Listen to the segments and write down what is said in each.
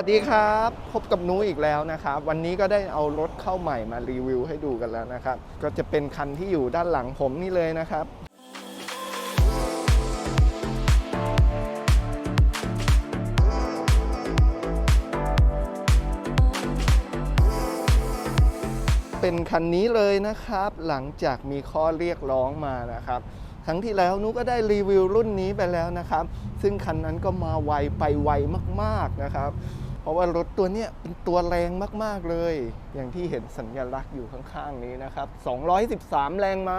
วัสดีครับ พบกับหนูอีกแล้วนะครับ วันนี้ก็ได้เอารถเข้าใหม่มารีวิวให้ดูกันแล้วนะครับ ก็จะเป็นคันที่อยู่ด้านหลังผมนี่เลยนะครับเป็นคันนี้เลยนะครับ หลังจากมีข้อเรียกร้องมานะครับครั้งที่แล้วนุก็ได้รีวิวรุ่นนี้ไปแล้วนะครับ ซึ่งคันนั้นก็มาไวไปไวมากๆนะครับ ราะว่ารถตัวนี้เป็นตัวแรงมากๆเลย อย่างที่เห็นสัญลักษณ์อยู่ข้างๆนี้นะครับ 213 แรงม้า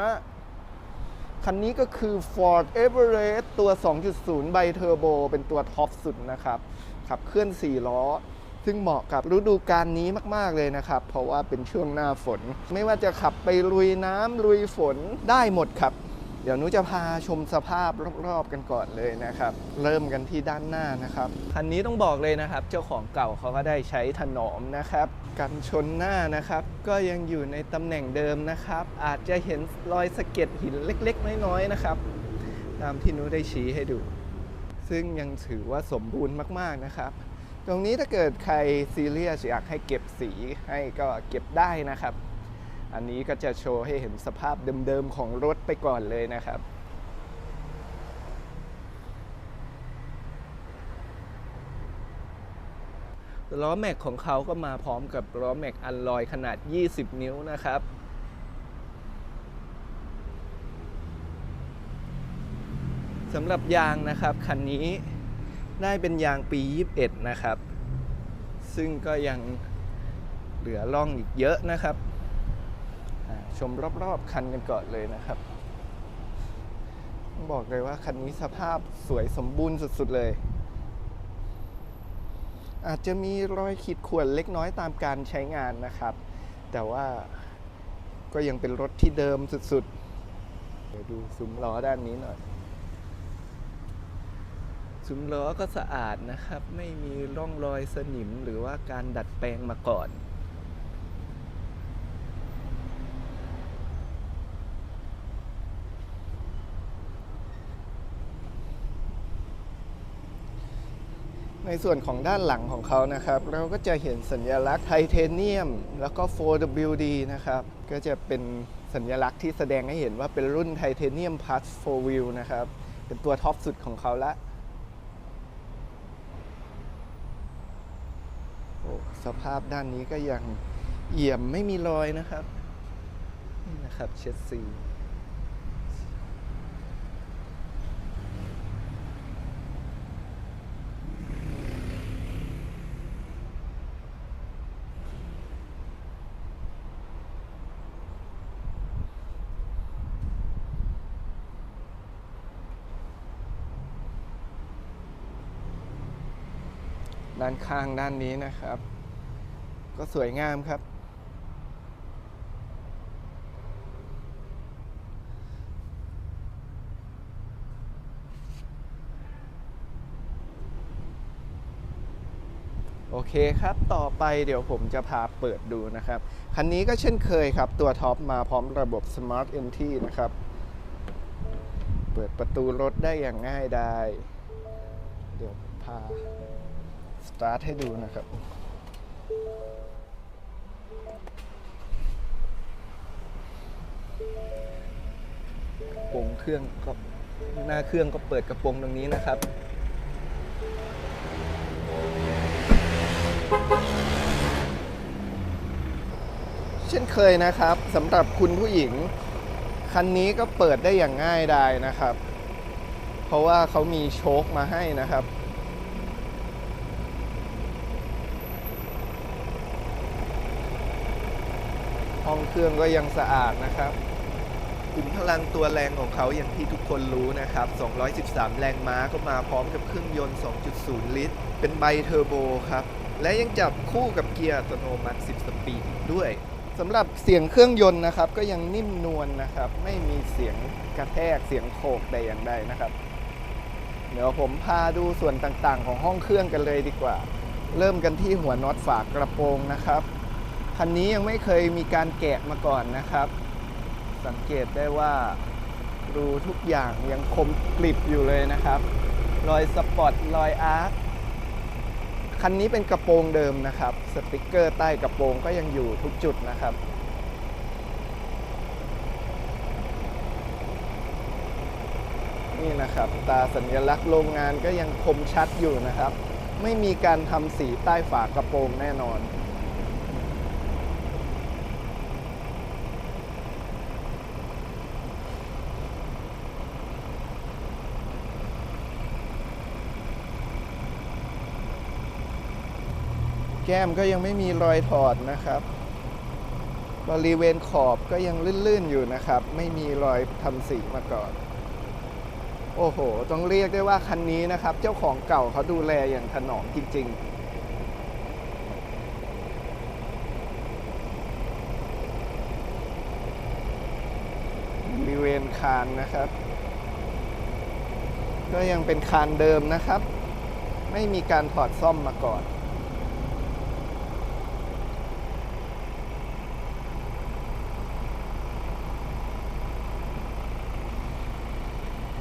คันนี้ก็คือ Ford Everest ตัว 2.0 ไบเทอร์โบ เป็นตัวท็อปสุดนะครับ ขับเคลื่อน 4 ล้อ ซึ่งเหมาะกับฤดูกาลนี้มากๆเลยนะครับ เพราะว่าเป็นช่วงหน้าฝน ไม่ว่าจะขับไปลุยน้ำลุยฝนได้หมดครับ เดี๋ยวหนุจะพาชมสภาพรอบๆกันก่อนเลยนะครับ เริ่มกันที่ด้านหน้านะครับ คันนี้ต้องบอกเลยนะครับ เจ้าของเก่าเขาก็ได้ใช้ถนอมนะครับ กันชนหน้านะครับ ก็ยังอยู่ในตำแหน่งเดิมนะครับ อาจจะเห็นรอยสะเก็ดหินเล็กๆ น้อยๆนะครับ ตามที่หนุได้ชี้ให้ดู ซึ่งยังถือว่าสมบูรณ์มากๆนะครับตรงนี้ถ้าเกิดใครซีเรียสอยากให้เก็บสีให้ก็เก็บได้นะครับ อันนี้ก็จะโชว์ให้เห็นสภาพเดิมๆของรถไปก่อนเลยนะครับล้อแม็กของเขาก็มาพร้อมกับล้อแม็กอันลอยขนาด 20 นิ้วนะครับ สำหรับยางนะครับ คันนี้ได้เป็นยางปี 21 นะครับ ซึ่งก็ยังเหลือร่องอีกเยอะนะครับ ชมรอบๆคันกันก่อนเลยนะครับ บอกเลยว่าคันนี้สภาพสวยสมบูรณ์สุดๆเลย อาจจะมีรอยขีดข่วนเล็กน้อยตามการใช้งานนะครับ แต่ว่าก็ยังเป็นรถที่เดิมสุดๆ เดี๋ยวดูซุ้มล้อด้านนี้หน่อย ซุ้มล้อก็สะอาดนะครับ ไม่มีร่องรอยสนิมหรือว่าการดัดแปลงมาก่อน ในส่วนของด้านหลังของเขานะครับ เราก็จะเห็นสัญลักษณ์ไทเทเนียม แล้วก็ 4WD นะครับ ก็จะเป็นสัญลักษณ์ที่แสดงให้เห็นว่าเป็นรุ่นไทเทเนียม Plus 4 Wheel นะครับ เป็นตัวท็อปสุดของเขาละโอ้สภาพด้านนี้ก็ยังเอี่ยมไม่มีรอยนะครับ นี่นะครับเชสซี ด้านข้างด้านนี้นะครับ ก็สวยงามครับ โอเคครับ ต่อไปเดี๋ยวผมจะพาเปิดดูนะครับ คันนี้ก็เช่นเคยครับ ตัวท็อปมาพร้อมระบบ Smart Entry นะครับ เปิดประตูรถได้อย่างง่ายดายเดี๋ยวพา สตาร์ทให้ดูนะครับ โปงเครื่องก็หน้าเครื่องก็เปิดกระโปรงตรงนี้นะครับเช่นเคยนะครับสำหรับคุณผู้หญิง คันนี้ก็เปิดได้อย่างง่ายดายนะครับ เพราะว่าเขามีโชคมาให้นะครับ ห้อง เครื่องก็ยังสะอาดนะครับขุมพลังตัวแรงของเขาอย่างที่ทุกคนรู้นะครับ 213 แรงม้าก็มาพร้อมกับเครื่องยนต์ 2.0 ลิตร เป็นไบเทอร์โบครับ และยังจับคู่กับเกียร์อัตโนมัติ 10 สปีดด้วยสำหรับเสียงเครื่องยนต์นะครับ ก็ยังนิ่มนวลนะครับ ไม่มีเสียงกระแทกเสียงโขกใดอย่างใดนะครับ เดี๋ยวผมพาดูส่วนต่างๆ ของห้องเครื่องกันเลยดีกว่า เริ่มกันที่หัวน็อตฝากระโปรงนะครับ คันนี้ยังไม่เคยมีการแกะมาก่อนนะครับ สังเกตได้ว่ารูทุกอย่างยังคมกริบอยู่เลยนะครับ รอยสปอตรอยอาร์คคันนี้เป็นกระโปรงเดิมนะครับ สติกเกอร์ใต้กระโปรงก็ยังอยู่ทุกจุดนะครับ นี่นะครับ ตาสัญลักษณ์โรงงานก็ยังคมชัดอยู่นะครับ ไม่มีการทำสีใต้ฝากระโปรงแน่นอน แก้มก็ยังไม่มีรอยถอดนะครับ บริเวณขอบก็ยังลื่นๆอยู่นะครับ ไม่มีรอยทำสีมาก่อน โอ้โห ต้องเรียกได้ว่าคันนี้นะครับ เจ้าของเก่าเขาดูแลอย่างถนอมจริงๆบริเวณคานนะครับ ก็ยังเป็นคานเดิมนะครับ ไม่มีการถอดซ่อมมาก่อน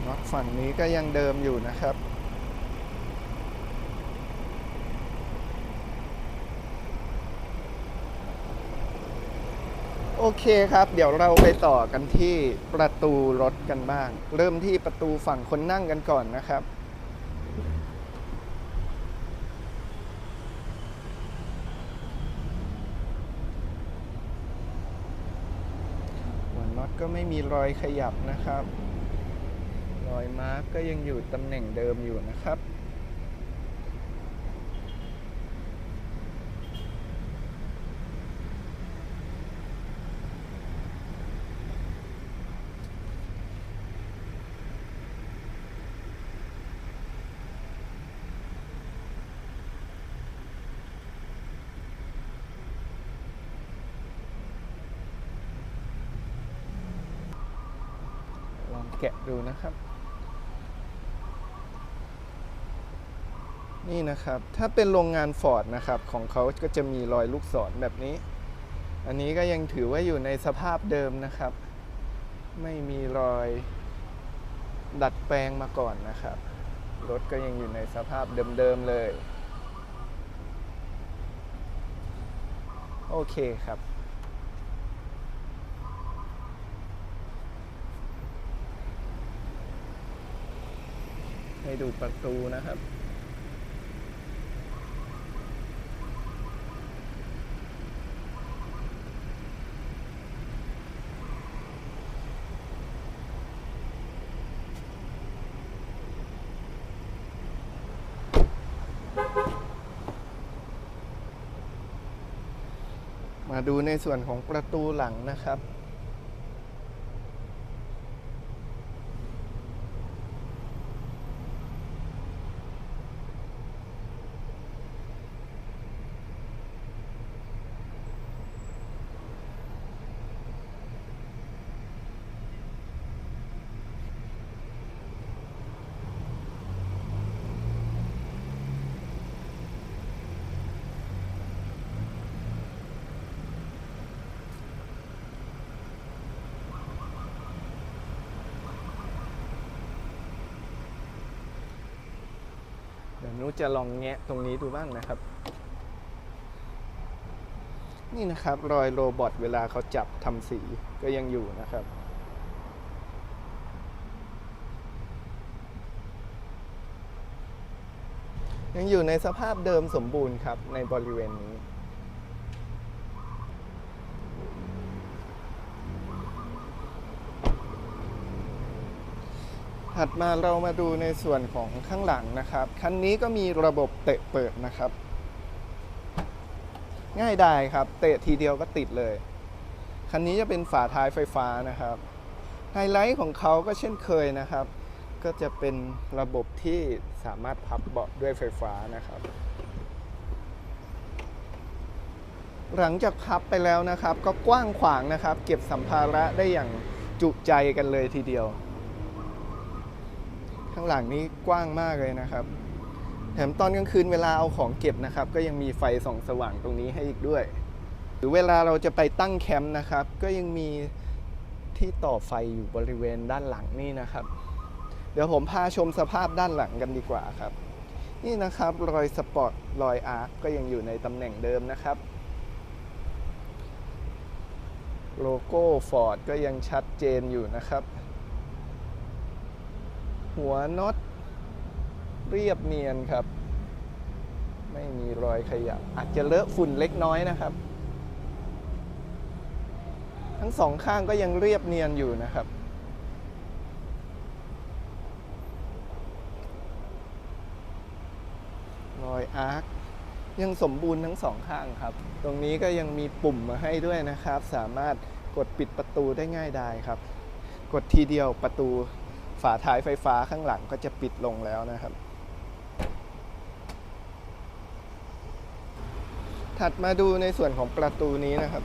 น็อต ฝั่งนี้ก็ยังเดิมอยู่นะครับ โอเคครับ เดี๋ยวเราไปต่อกันที่ประตูรถกันบ้าง เริ่มที่ประตูฝั่งคนนั่งกันก่อนนะครับหัวน็อตก็ไม่มีรอยขยับนะครับ รอยมาร์กก็ยังอยู่ตำแหน่งเดิมอยู่นะครับลองแกะดูนะครับ นี่นะครับ ถ้าเป็นโรงงานฟอร์ดนะครับ ของเขาก็จะมีรอยลูกศรแบบนี้ อันนี้ก็ยังถือว่าอยู่ในสภาพเดิมนะครับ ไม่มีรอยดัดแปลงมาก่อนนะครับ รถก็ยังอยู่ในสภาพเดิมๆเลย โอเคครับ ให้ดูประตูนะครับ ดูในส่วนของประตูหลังนะครับ ดี๋ยวนุจะลองแงะตรงนี้ดูบ้างนะครับ นี่นะครับรอยโรบอทเวลาเขาจับทำสีก็ยังอยู่นะครับยังอยู่ในสภาพเดิมสมบูรณ์ครับในบริเวณนี้ ถัดมาเรามาดูในส่วนของข้างหลังนะครับ คันนี้ก็มีระบบเตะเปิดนะครับ ง่ายได้ครับ เตะทีเดียวก็ติดเลย คันนี้จะเป็นฝาท้ายไฟฟ้านะครับ ไฮไลท์ของเขาก็เช่นเคยนะครับ ก็จะเป็นระบบที่สามารถพับเบาะด้วยไฟฟ้านะครับหลังจากพับไปแล้วนะครับ ก็กว้างขวางนะครับ เก็บสัมภาระได้อย่างจุใจกันเลยทีเดียว ข้างหลังนี้กว้างมากเลยนะครับ แถมตอนกลางคืนเวลาเอาของเก็บนะครับ ก็ยังมีไฟส่องสว่างตรงนี้ให้อีกด้วย หรือเวลาเราจะไปตั้งแคมป์นะครับ ก็ยังมีที่ต่อไฟอยู่บริเวณด้านหลังนี่นะครับ เดี๋ยวผมพาชมสภาพด้านหลังกันดีกว่าครับ นี่นะครับรอยสปอร์ตรอยอาร์คก็ยังอยู่ในตำแหน่งเดิมนะครับโลโก้ฟอร์ดก็ยังชัดเจนอยู่นะครับ หัวน็อตเรียบเนียนครับ ไม่มีรอยขยับอาจจะเลอะฝุ่นเล็กน้อยนะครับ ทั้งสองข้างก็ยังเรียบเนียนอยู่นะครับรอยอาร์คยังสมบูรณ์ทั้งสองข้างครับ ตรงนี้ก็ยังมีปุ่มมาให้ด้วยนะครับ สามารถกดปิดประตูได้ง่ายดายครับ กดทีเดียวประตู ฝาท้ายไฟฟ้าข้างหลังก็จะปิดลงแล้วนะครับ ถัดมาดูในส่วนของประตูนี้นะครับ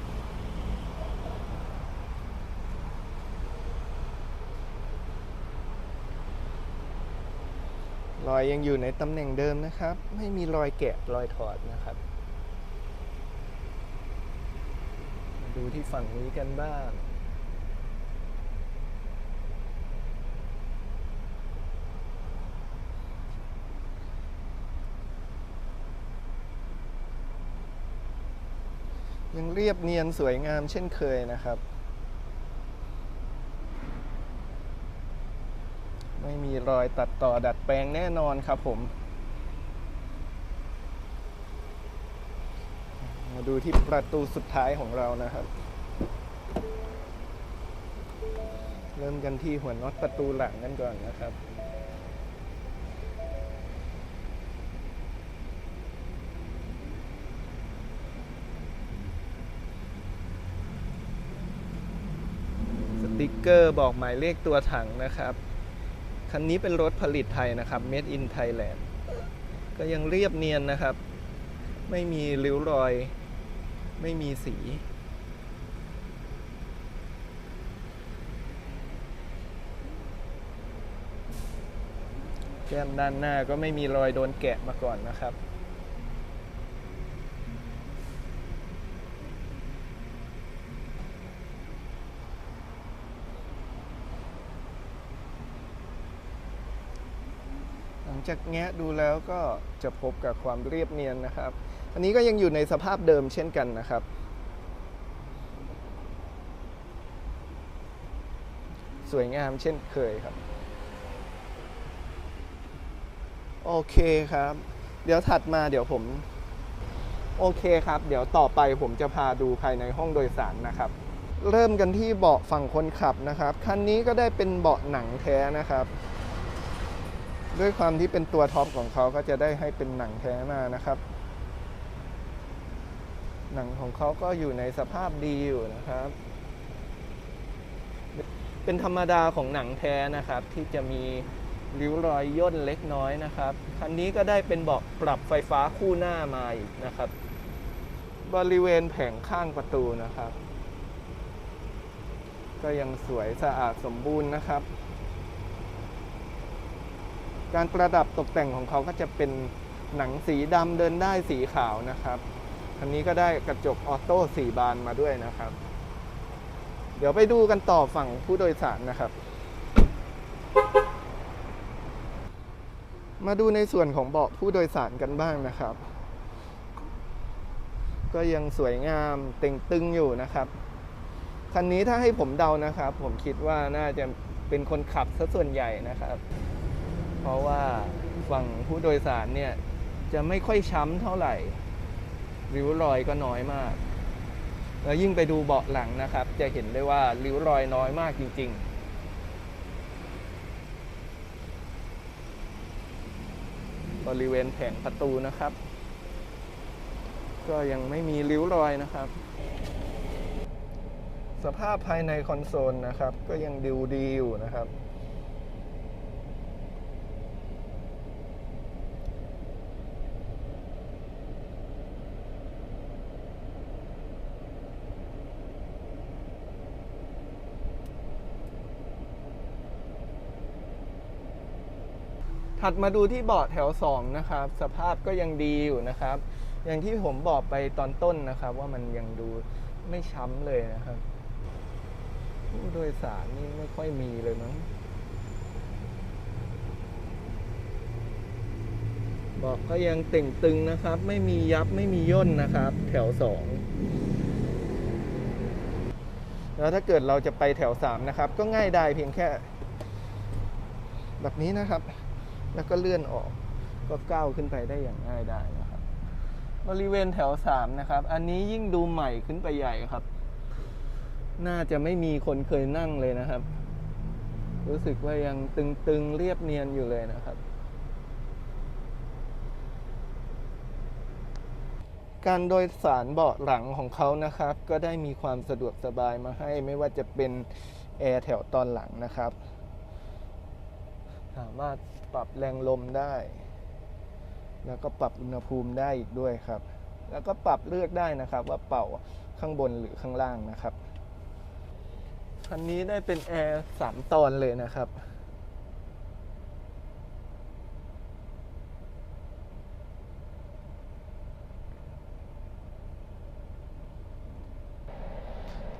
รอยยังอยู่ในตำแหน่งเดิมนะครับ ไม่มีรอยแกะรอยถอดนะครับมาดูที่ฝั่งนี้กันบ้าง ยังเรียบเนียนสวยงามเช่นเคยนะครับ ไม่มีรอยตัดต่อดัดแปลงแน่นอนครับผม มาดูที่ประตูสุดท้ายของเรานะครับ เริ่มกันที่หัวน็อตประตูหลังกันก่อนนะครับ เกอร์บอกหมายเลขตัวถังนะครับคันนี้เป็นรถผลิตไทยนะครับ Made in Thailand ก็ยังเรียบเนียนนะครับ ไม่มีริ้วรอย ไม่มีสี แก้มด้านหน้าก็ไม่มีรอยโดนแกะมาก่อนนะครับ จากแงะดูแล้วก็จะพบกับความเรียบเนียนนะครับ อันนี้ก็ยังอยู่ในสภาพเดิมเช่นกันนะครับ สวยงามเช่นเคยครับ โอเคครับ เดี๋ยวถัดมาเดี๋ยวผม โอเคครับ เดี๋ยวต่อไปผมจะพาดูภายในห้องโดยสารนะครับ เริ่มกันที่เบาะฝั่งคนขับนะครับ คันนี้ก็ได้เป็นเบาะหนังแท้นะครับ ด้วยความที่เป็นตัวท็อปของเขาก็จะได้ให้เป็นหนังแท้มานะครับ หนังของเขาก็อยู่ในสภาพดีอยู่นะครับ เป็นธรรมดาของหนังแท้นะครับ ที่จะมีริ้วรอยย่นเล็กน้อยนะครับคันนี้ก็ได้เป็นเบาะปรับไฟฟ้าคู่หน้ามาอีกนะครับ บริเวณแผงข้างประตูนะครับ ก็ยังสวยสะอาดสมบูรณ์นะครับ การประดับตกแต่งของเขาก็จะเป็นหนังสีดำเดินได้สีขาวนะครับคันนี้ก็ได้กระจกออโต้สีบานมาด้วยนะครับ เดี๋ยวไปดูกันต่อฝั่งผู้โดยสารนะครับ มาดูในส่วนของเบาะผู้โดยสารกันบ้างนะครับ ก็ยังสวยงามเต่งตึงอยู่นะครับคันนี้ถ้าให้ผมเดานะครับ ผมคิดว่าน่าจะเป็นคนขับซะส่วนใหญ่นะครับ เพราะว่าฝั่งผู้โดยสารเนี่ย จะไม่ค่อยช้ำเท่าไหร่ ริ้วรอยก็น้อยมาก แล้วยิ่งไปดูเบาะหลังนะครับ จะเห็นได้ว่าริ้วรอยน้อยมากจริง ๆบริเวณแผงประตูนะครับ ก็ยังไม่มีริ้วรอยนะครับ สภาพภายในคอนโซลนะครับ ก็ยังดูดีอยู่นะครับ ถัดมาดูที่เบาะแถว 2 นะครับ สภาพก็ยังดีอยู่นะครับ อย่างที่ผมบอกไปตอนต้นนะครับ ว่ามันยังดูไม่ช้ำเลยนะครับผู้โดยสารนี่ไม่ค่อยมีเลยมั้งบอกก็ยังเต่งตึงนะครับ ไม่มียับไม่มีย่นนะครับ แถวสองแล้วถ้าเกิดเราจะไปแถวสามนะครับ ก็ง่ายได้เพียงแค่ แบบนี้นะครับ แล้วก็เลื่อนออกก็ก้าวขึ้นไปได้อย่างง่ายได้นะครับ บริเวณแถวสามนะครับ อันนี้ยิ่งดูใหม่ขึ้นไปใหญ่ครับ น่าจะไม่มีคนเคยนั่งเลยนะครับ รู้สึกว่ายังตึงๆเรียบเนียนอยู่เลยนะครับ การโดยสารเบาะหลังของเขานะครับ ก็ได้มีความสะดวกสบายมาให้ไม่ว่าจะเป็นแอร์แถวตอนหลังนะครับามารถปรับแรงลมได้ แล้วก็ปรับอุณหภูมิได้อีกด้วยครับ แล้วก็ปรับเลือกได้นะครับ ว่าเป่าข้างบนหรือข้างล่างนะครับคันนี้ได้เป็นแอร์สามตอนเลยนะครับ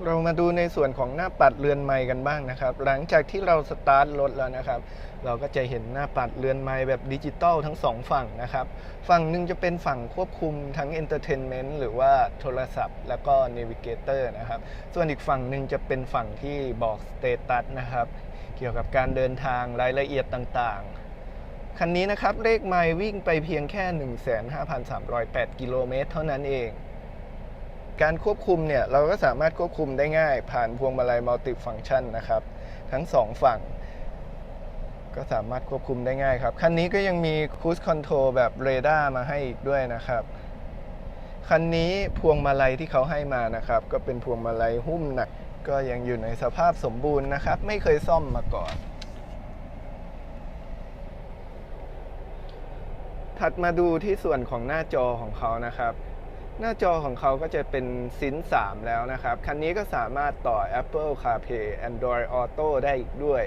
เรามาดูในส่วนของหน้าปัดเรือนไม้กันบ้างนะครับ หลังจากที่เราสตาร์ทรถแล้วนะครับ เราก็จะเห็นหน้าปัดเรือนไม้แบบดิจิตอลทั้งสองฝั่งนะครับ ฝั่งหนึ่งจะเป็นฝั่งควบคุมทั้งเอนเตอร์เทนเมนต์หรือว่าโทรศัพท์ แล้วก็เนวิเกเตอร์นะครับ ส่วนอีกฝั่งหนึ่งจะเป็นฝั่งที่บอกสเตตัสนะครับ เกี่ยวกับการเดินทางรายละเอียดต่างๆคันนี้นะครับเลขไมล์วิ่งไปเพียงแค่ 15,308 กิโลเมตรเท่านั้นเอง การควบคุมเนี่ยเราก็สามารถควบคุมได้ง่าย ผ่านพวงมาลัยมัลติฟังชันนะครับ ทั้งสองฝั่ง ก็สามารถควบคุมได้ง่ายครับ คันนี้ก็ยังมีคู i คอนโทร l แบบเรดาร์มาให้อีกด้วยนะครับ คันนี้พวงมาลัยที่เขาให้มานะครับ ก็เป็นพวงมาลัยหุ้มหนัก ก็ยังอยู่ในสภาพสมบูรณ์นะครับ ไม่เคยซ่อมมาก่อน ถัดมาดูที่ส่วนของหน้าจอของเขานะครับ หน้าจอของเขาก็จะเป็นซิน3แล้วนะครับ คันนี้ก็สามารถต่อ Apple CarPlay Android Auto ได้อีกด้วย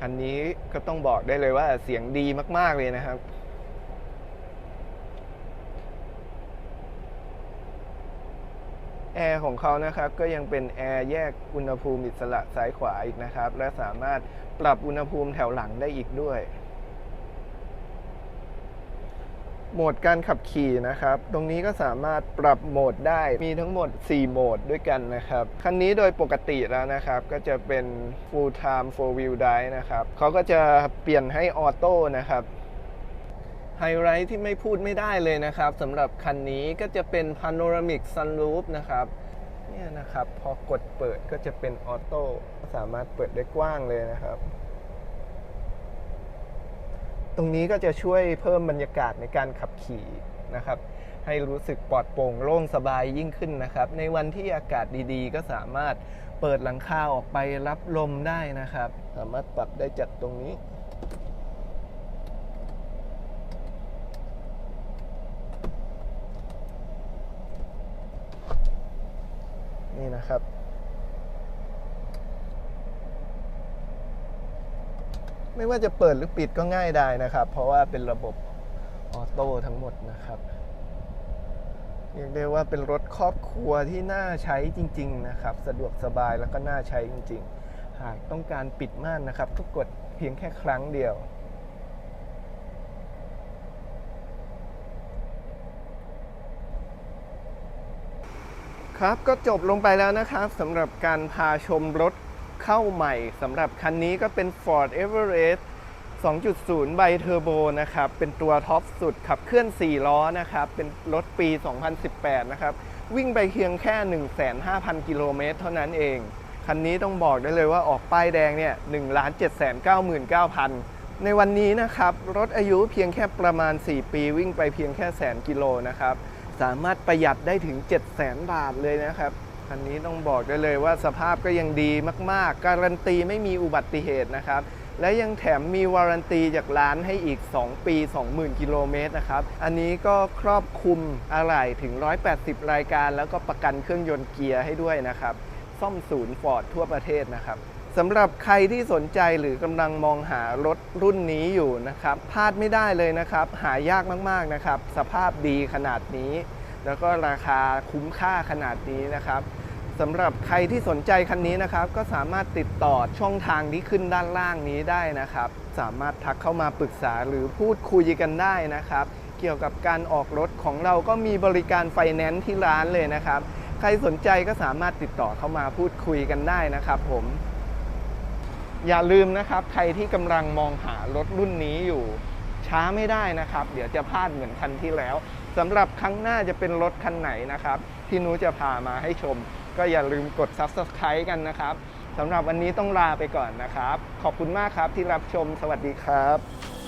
คันนี้ก็ต้องบอกได้เลยว่าเสียงดีมาก ๆ เลยนะครับ แอร์ของเขานะครับก็ยังเป็นแอร์แยกอุณหภูมิอิสระซ้ายขวาอีกนะครับ และสามารถปรับอุณหภูมิแถวหลังได้อีกด้วย โหมดการขับขี่นะครับ ตรงนี้ก็สามารถปรับโหมดได้ มีทั้งหมด 4 โหมดด้วยกันนะครับ คันนี้โดยปกติแล้วนะครับ ก็จะเป็น full time four wheel drive นะครับเขาก็จะเปลี่ยนให้ออโต้นะครับไฮไลท์ที่ไม่พูดไม่ได้เลยนะครับสำหรับคันนี้ก็จะเป็น panoramic sunroof นะครับเนี่ยนะครับ พอกดเปิดก็จะเป็นออโต้สามารถเปิดได้กว้างเลยนะครับ ตรงนี้ก็จะช่วยเพิ่มบรรยากาศในการขับขี่นะครับ ให้รู้สึกปลอดโปร่งโล่งสบายยิ่งขึ้นนะครับ ในวันที่อากาศดีๆ ก็สามารถเปิดหลังคาออกไปรับลมได้นะครับ สามารถปรับได้จากตรงนี้นี่นะครับ ไม่ว่าจะเปิดหรือปิดก็ง่ายได้นะครับ เพราะว่าเป็นระบบออโต้ทั้งหมดนะครับเรียกได้ว่าเป็นรถครอบครัวที่น่าใช้จริง ๆ นะครับ สะดวกสบายแล้วก็น่าใช้จริง ๆ หากต้องการปิดม่านนะครับก็กดเพียงแค่ครั้งเดียว ครับก็จบลงไปแล้วนะครับสำหรับการพาชมรถ เข้าใหม่สำหรับคันนี้ก็เป็น Ford Everest 2.0ใบเทอร์โบนะครับ เป็นตัวท็อปสุดขับเคลื่อน 4 ล้อนะครับ เป็นรถปี 2018 นะครับ วิ่งไปเพียงแค่ 15,000 กิโลเมตรเท่านั้นเอง คันนี้ต้องบอกได้เลยว่าออกป้ายแดงเนี่ย 1 7 9 9 0 0 0 ในวันนี้นะครับ รถอายุเพียงแค่ประมาณ 4 ปีวิ่งไปเพียงแค่แสนกิโลนะครับ สามารถประหยัดได้ถึง 7 0 0 0 0 0 บาทเลยนะครับ คันนี้ต้องบอกได้เลยว่าสภาพก็ยังดีมากๆ การันตีไม่มีอุบัติเหตุนะครับ และยังแถมมีวารันตีจากร้านให้อีก 2 ปี 20,000 กิโลเมตรนะครับ อันนี้ก็ครอบคลุมอะไหล่ถึง 180 รายการ แล้วก็ประกันเครื่องยนต์เกียร์ให้ด้วยนะครับ ซ่อมศูนย์ฟอร์ดทั่วประเทศนะครับสำหรับใครที่สนใจหรือกำลังมองหารถรุ่นนี้อยู่นะครับพลาดไม่ได้เลยนะครับ หายากมากๆนะครับ สภาพดีขนาดนี้ แล้วก็ราคาคุ้มค่าขนาดนี้นะครับ สำหรับใครที่สนใจคันนี้นะครับ ก็สามารถติดต่อช่องทางที่ขึ้นด้านล่างนี้ได้นะครับ สามารถทักเข้ามาปรึกษาหรือพูดคุยกันได้นะครับ เกี่ยวกับการออกรถของเราก็มีบริการไฟแนนซ์ที่ร้านเลยนะครับ ใครสนใจก็สามารถติดต่อเข้ามาพูดคุยกันได้นะครับ ผม อย่าลืมนะครับ ใครที่กำลังมองหารถรุ่นนี้อยู่ช้าไม่ได้นะครับ เดี๋ยวจะพลาดเหมือนคันที่แล้วสำหรับครั้งหน้าจะเป็นรถคันไหนนะครับ ที่นูจะพามาให้ชม ก็อย่าลืมกด Subscribe กันนะครับสำหรับวันนี้ต้องลาไปก่อนนะครับ ขอบคุณมากครับที่รับชมสวัสดีครับ